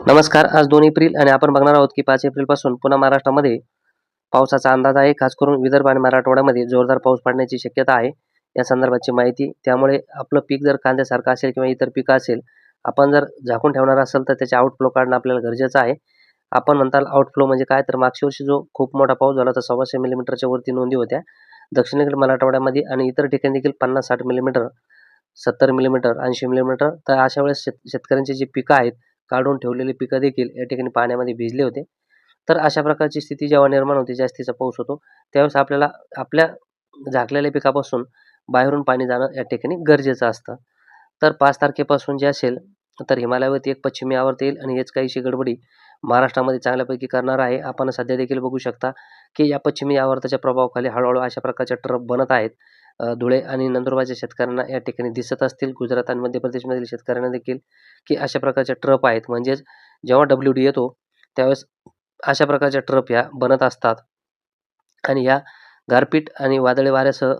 नमस्कार आज दोन एप्रिल आणि आपण बघणार आहोत की पाच एप्रिलपासून पुन्हा महाराष्ट्रामध्ये पावसाचा अंदाज आहे. खास करून विदर्भ आणि मराठवाड्यामध्ये जोरदार पाऊस पडण्याची शक्यता आहे. या संदर्भाची माहिती त्यामुळे आपलं पीक जर कांद्यासारखं असेल किंवा इतर पिकं असेल आपण जर झाकून ठेवणार असेल तर त्याचे आउटफ्लो काढणं आपल्याला गरजेचं आहे. आपण म्हणताल आउटफ्लो म्हणजे काय? तर मागच्या वर्षी जो खूप मोठा पाऊस झाला तर सव्वाशे मिलीमीटरच्या वरती नोंदी होत्या. दक्षिणेकडे मराठवाड्यामध्ये आणि इतर ठिकाणी देखील पन्नास साठ मिलीमीटर सत्तर मिलीमीटर ऐंशी मिलीमीटर. तर अशा वेळेस शेत शेतकऱ्यांची जी पिकं आहेत काढून ठेवलेली पिकं देखील या ठिकाणी पाण्यामध्ये भिजले होते. तर अशा प्रकारची स्थिती जेव्हा निर्माण होते जास्तीचा पाऊस होतो त्यावेळेस आपल्याला आपल्या झाकलेल्या पिकापासून बाहेरून पाणी जाणं या ठिकाणी गरजेचं असतं. तर पाच तारखेपासून जे असेल तर हिमालयावरती एक पश्चिमी आवर्त येईल आणि हेच काहीशी गडबडी महाराष्ट्रामध्ये चांगल्यापैकी करणार आहे. आपण सध्या देखील बघू शकता की या पश्चिमी आवर्ताच्या प्रभावाखाली हळूहळू अशा प्रकारच्या ट्रप बनत आहेत. धुळे आणि नंदुरबारच्या शेतकऱ्यांना या ठिकाणी दिसत असतील. गुजरात आणि मध्य प्रदेशमधील शेतकऱ्यांना देखील की अशा प्रकारच्या ट्रप आहेत. म्हणजेच जेव्हा डब्ल्यू डी येतो त्यावेळेस अशा प्रकारच्या ट्रप ह्या बनत असतात. आणि ह्या गारपीट आणि वादळी वाऱ्यासह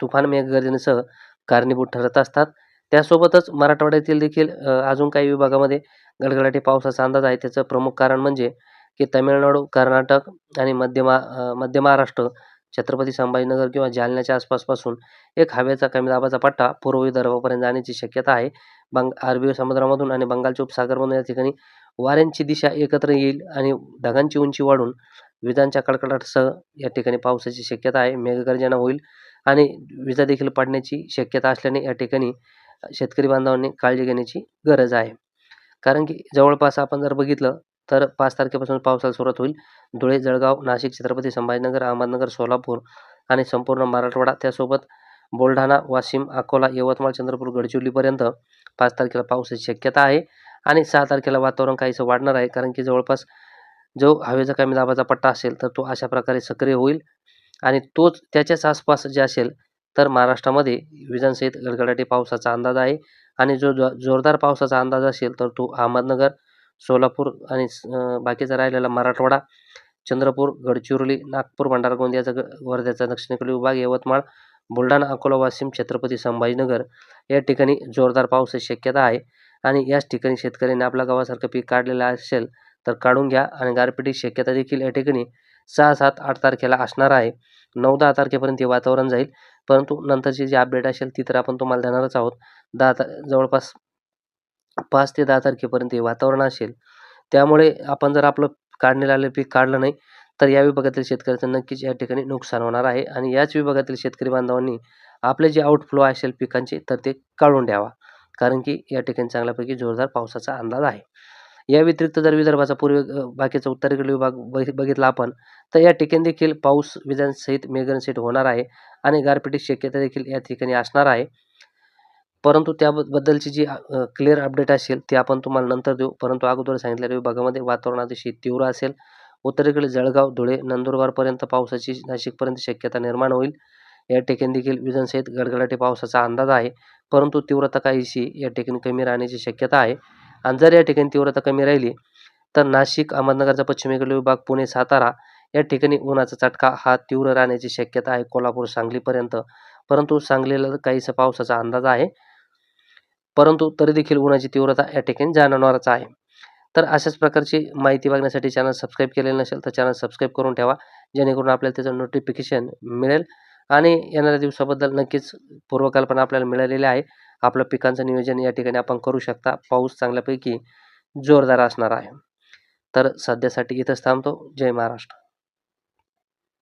तुफान मेघगर्जनेसह कारणीभूत ठरत असतात. त्यासोबतच मराठवाड्यातील देखील अजून काही विभागामध्ये गडगडाटी पावसाचा अंदाज आहे. त्याचं प्रमुख कारण म्हणजे की तामिळनाडू कर्नाटक आणि मध्य मा मध्य महाराष्ट्र छत्रपती संभाजीनगर किंवा जालन्याच्या आसपासपासून एक हवेचा कमी दाबाचा पट्टा पूर्व विदर्भापर्यंत जाण्याची शक्यता आहे. बंग अरबी समुद्रामधून आणि बंगालच्या उपसागरमधून या ठिकाणी वाऱ्यांची दिशा एकत्र येईल आणि ढगांची उंची वाढून विजांच्या कडकडाटासह या ठिकाणी पावसाची शक्यता आहे. मेघगर्जना होईल आणि विजा देखील पडण्याची शक्यता असल्याने या ठिकाणी शेतकरी बांधवांनी काळजी घेण्याची गरज आहे. कारण की जवळपास आपण जर बघितलं तर पाच तारखेपासून पावसाला सुरुवात होईल. धुळे जळगाव नाशिक छत्रपती संभाजीनगर अहमदनगर सोलापूर आणि संपूर्ण मराठवाडा. त्यासोबत बुलढाणा वाशिम अकोला यवतमाळ चंद्रपूर गडचिरोलीपर्यंत पाच तारखेला पावसाची शक्यता आहे आणि सहा तारखेला वातावरण काहीसं वाढणार आहे. कारण की जवळपास जो हवेचा कमी दाबाचा पट्टा असेल तर तो अशा प्रकारे सक्रिय होईल आणि तोच त्याच्याच आसपास जे असेल तर महाराष्ट्रामध्ये विजांसहित गडगडाटी पावसाचा अंदाज आहे आणि जो जो जोरदार पावसाचा अंदाज असेल तर तो अहमदनगर सोलापूर आणि स- बाकीचा राहिलेला मराठवाडा चंद्रपूर गडचिरोली नागपूर भंडारा गोंदियाचा ग वर्ध्याचा दक्षिणेकडील विभाग यवतमाळ बुलढाणा अकोला वाशिम छत्रपती संभाजीनगर या ठिकाणी जोरदार पावसाची शक्यता आहे. आणि याच ठिकाणी शेतकऱ्यांनी आपल्या गावासारखं पीक काढलेलं असेल तर काढून घ्या आणि गारपिटीची शक्यता देखील या ठिकाणी सहा सात आठ तारखेला असणार आहे. नऊ दहा तारखेपर्यंत हे वातावरण जाईल. परंतु नंतरची जी अपडेट असेल ती तर आपण तुम्हाला देणारच आहोत. दहा ता जवळपास पाच ते दहा तारखेपर्यंत हे वातावरण असेल. त्यामुळे आपण जर आपलं काढणीला आलेलं पीक काढलं नाही तर या विभागातील शेतकऱ्याचं नक्कीच या ठिकाणी नुकसान होणार आहे आणि याच विभागातील शेतकरी बांधवांनी आपले जे आउटफ्लो असेल पिकांचे तर ते काढून द्यावा. कारण की या ठिकाणी चांगल्यापैकी जोरदार पावसाचा अंदाज आहे. या व्यतिरिक्त जर विदर्भाचा पूर्व बाकीचा उत्तरेकडील विभाग बघितला आपण तर या ठिकाणी देखील पाऊस विजांसहित मेघनसहित होणार आहे आणि गारपिटीची शक्यता देखील या ठिकाणी असणार आहे. परंतु त्याबद्दलची जी क्लिअर अपडेट असेल ती आपण तुम्हाला नंतर देऊ. परंतु अगोदर सांगितलेल्या विभागामध्ये वातावरण अतिशय तीव्र असेल. उत्तरेकडे जळगाव धुळे नंदुरबारपर्यंत पावसाची नाशिकपर्यंत शक्यता निर्माण होईल. या ठिकाणी देखील विजांसहित गडगडाटी पावसाचा अंदाज आहे. परंतु तीव्रता काहीशी या ठिकाणी कमी राहण्याची शक्यता आहे. आणि जर या ठिकाणी तीव्रता कमी राहिली तर नाशिक अहमदनगरचा पश्चिमेकडील विभाग पुणे सातारा या ठिकाणी उन्हाचा चटका हा तीव्र राहण्याची शक्यता आहे. कोल्हापूर सांगलीपर्यंत. परंतु सांगलीला काहीसा पावसाचा अंदाज आहे. परंतु तरी देखील उन्हाची तीव्रता या ठिकाणी जाणवणारच आहे. तर अशाच प्रकारची माहिती बघण्यासाठी चॅनल सबस्क्राईब केलेलं नसेल तर चॅनल सबस्क्राईब करून ठेवा जेणेकरून आपल्याला त्याचं नोटिफिकेशन मिळेल आणि येणाऱ्या दिवसाबद्दल नक्कीच पूर्वकल्पना आपल्याला मिळालेली आहे. आपलं पिकांचं नियोजन या ठिकाणी आपण करू शकता. पाऊस चांगल्यापैकी जोरदार असणार आहे. तर सध्यासाठी इथंच थांबतो. जय महाराष्ट्र.